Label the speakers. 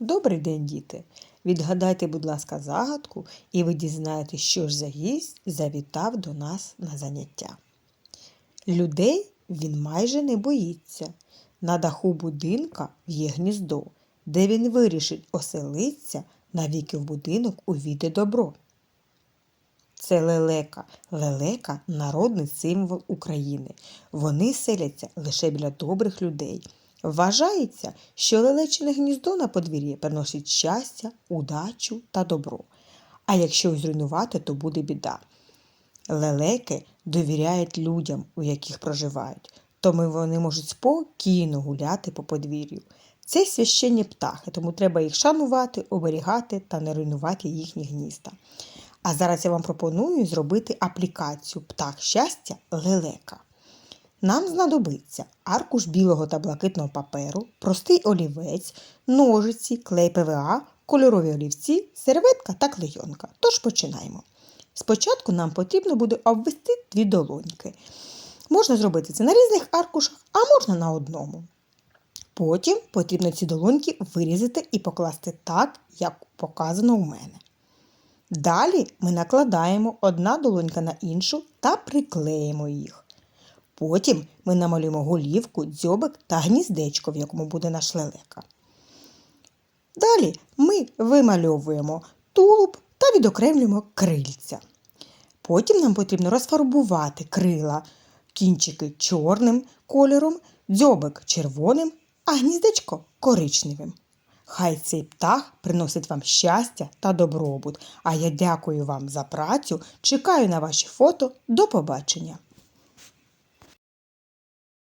Speaker 1: Добрий день, діти! Відгадайте, будь ласка, загадку, і ви дізнаєтесь, що ж за гість завітав до нас на заняття. Людей він майже не боїться. На даху будинка є гніздо, де він вирішить оселиться, навіки в будинок увійде добро. Це лелека. Лелека народний символ України. Вони селяться лише біля добрих людей. Вважається, що лелечине гніздо на подвір'ї приносить щастя, удачу та добро. А якщо зруйнувати, то буде біда. Лелеки довіряють людям, у яких проживають, тому вони можуть спокійно гуляти по подвір'ю. Це священні птахи, тому треба їх шанувати, оберігати та не руйнувати їхні гнізда. А зараз я вам пропоную зробити аплікацію птах щастя лелека. Нам знадобиться аркуш білого та блакитного паперу, простий олівець, ножиці, клей ПВА, кольорові олівці, серветка та клейонка. Тож починаємо. Спочатку нам потрібно буде обвести дві долоньки. Можна зробити це на різних аркушах, а можна на одному. Потім потрібно ці долоньки вирізати і покласти так, як показано у мене. Далі ми накладаємо одна долонька на іншу та приклеїмо їх. Потім ми намалюємо голівку, дзьобик та гніздечко, в якому буде наш лелека. Далі ми вимальовуємо тулуб та відокремлюємо крильця. Потім нам потрібно розфарбувати крила, кінчики чорним кольором, дзьобик червоним, а гніздечко коричневим. Хай цей птах приносить вам щастя та добробут. А я дякую вам за працю, чекаю на ваші фото. До побачення!